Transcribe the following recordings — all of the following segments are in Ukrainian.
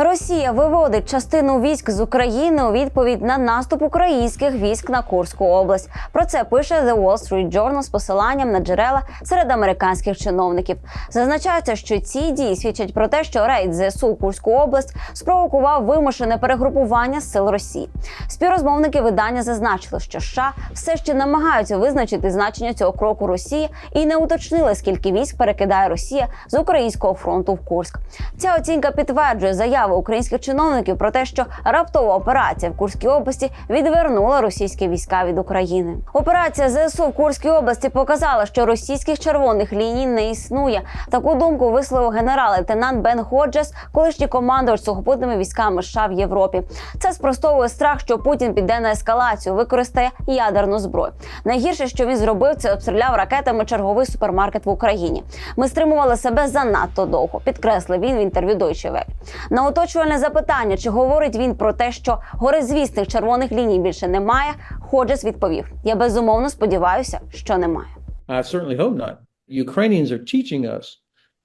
Росія виводить частину військ з України у відповідь на наступ українських військ на Курську область. Про це пише The Wall Street Journal з посиланням на джерела серед американських чиновників. Зазначається, що ці дії свідчать про те, що рейд ЗСУ Курську область спровокував вимушене перегрупування сил Росії. Співрозмовники видання зазначили, що США все ще намагаються визначити значення цього кроку Росії і не уточнили, скільки військ перекидає Росія з українського фронту в Курськ. Ця оцінка підтверджує заяви українських чиновників про те, що раптова операція в Курській області відвернула російські війська від України. Операція ЗСУ в Курській області показала, що російських червоних ліній не існує. Таку думку висловив генерал-лейтенант Бен Ходжес, колишній командувач сухопутними військами США в Європі. Це спростовує страх, що Путін піде на ескалацію, використає ядерну зброю. Найгірше, що він зробив, це обстріляв ракетами черговий супермаркет в Україні. Ми стримували себе занадто довго, підкреслив він в інтерв'ю Deutsche Welle. На уточувальне запитання, чи говорить він про те, що горизвісних червоних ліній більше немає, Ходжес відповів: Я безумовно сподіваюся, що немає. I certainly hope not. Ukrainians are teaching us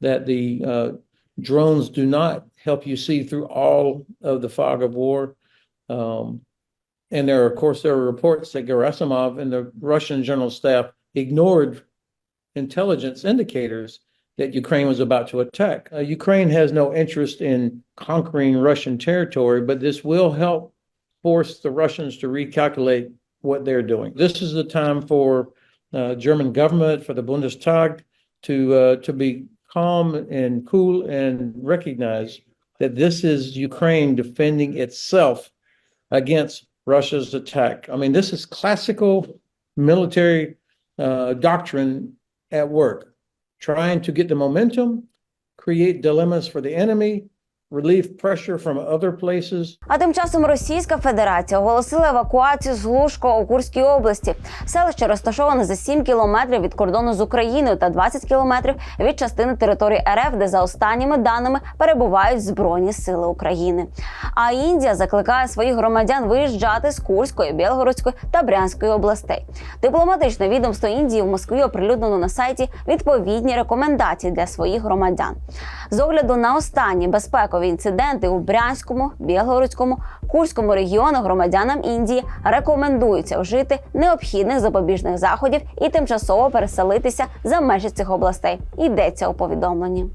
that the uh, drones do not help you see through all of the fog of war. Um, and there of course, there are reports that Gerasimov and the Russian general staff ignored intelligence indicators that Ukraine was about to attack. Uh, Ukraine has no interest in conquering Russian territory, but this will help force the Russians to recalculate what they're doing. This is the time for uh, German government, for the Bundestag, to uh, to be calm and cool and recognize that this is Ukraine defending itself against Russia's attack. I mean, this is classical military uh, doctrine at work, trying to get the momentum, create dilemmas for the enemy, relieve pressure from other places, А тим часом Російська Федерація оголосила евакуацію з Глушко у Курській області. Селище розташоване за 7 кілометрів від кордону з Україною та 20 кілометрів від частини території РФ, де за останніми даними перебувають збройні сили України. А Індія закликає своїх громадян виїжджати з Курської, Білгородської та Брянської областей. Дипломатичне відомство Індії в Москві оприлюднено на сайті відповідні рекомендації для своїх громадян. З огляду на останні безпекові інциденти у Брянському, Білгородському, Курському регіонах громадянам Індії рекомендується вжити необхідних запобіжних заходів і тимчасово переселитися за межі цих областей. Йдеться у повідомленні.